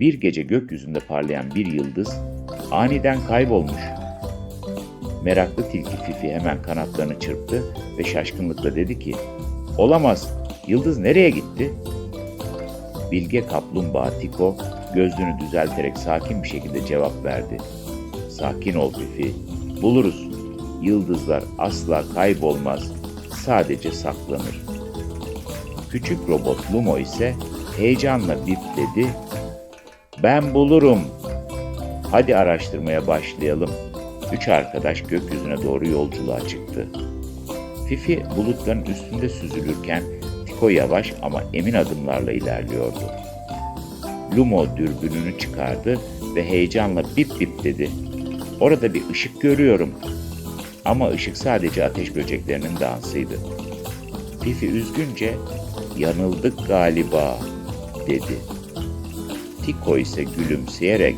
Bir gece gökyüzünde parlayan bir yıldız aniden kaybolmuş. Meraklı tilki Fifi hemen kanatlarını çırptı ve şaşkınlıkla dedi ki, Olamaz, yıldız nereye gitti? Bilge kaplumbağa Tiko gözlüğünü düzelterek sakin bir şekilde cevap verdi. Sakin ol Fifi, buluruz. Yıldızlar asla kaybolmaz, sadece saklanır. Küçük robot Lumo ise heyecanla bipledi. Ben bulurum. Hadi araştırmaya başlayalım. Üç arkadaş gökyüzüne doğru yolculuğa çıktı. Fifi bulutların üstünde süzülürken Tiko yavaş ama emin adımlarla ilerliyordu. Lumo dürbününü çıkardı ve heyecanla bip bip dedi. Orada bir ışık görüyorum. Ama ışık sadece ateş böceklerinin dansıydı. Fifi üzgünce yanıldık galiba dedi. Tiko ise gülümseyerek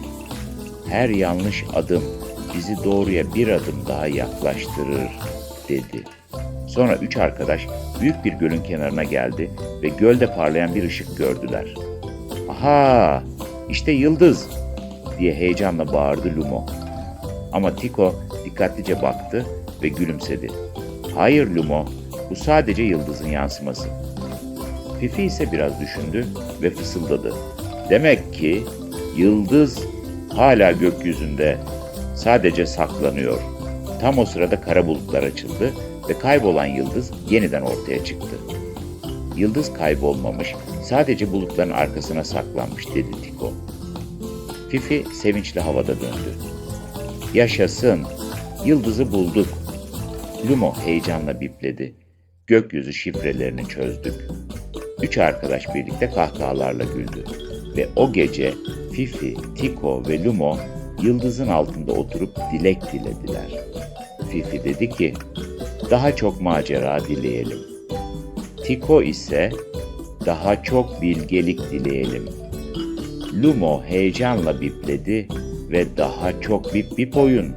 her yanlış adım bizi doğruya bir adım daha yaklaştırır dedi. Sonra üç arkadaş büyük bir gölün kenarına geldi ve gölde parlayan bir ışık gördüler. Aha işte yıldız diye heyecanla bağırdı Lumo. Ama Tiko dikkatlice baktı ve gülümsedi. Hayır Lumo, bu sadece yıldızın yansıması. Fifi ise biraz düşündü ve fısıldadı. Demek ki yıldız hala gökyüzünde sadece saklanıyor. Tam o sırada kara bulutlar açıldı ve kaybolan yıldız yeniden ortaya çıktı. Yıldız kaybolmamış, sadece bulutların arkasına saklanmış dedi Tiko. Fifi sevinçli havada döndü. Yaşasın, yıldızı bulduk. Lumo heyecanla bipledi. Gökyüzü şifrelerini çözdük. Üç arkadaş birlikte kahkahalarla güldü. Ve o gece Fifi, Tiko ve Lumo yıldızın altında oturup dilek dilediler. Fifi dedi ki, daha çok macera dileyelim. Tiko ise daha çok bilgelik dileyelim. Lumo heyecanla bipledi ve daha çok bip bip oyun.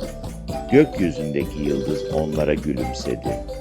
Gökyüzündeki yıldız onlara gülümsedi.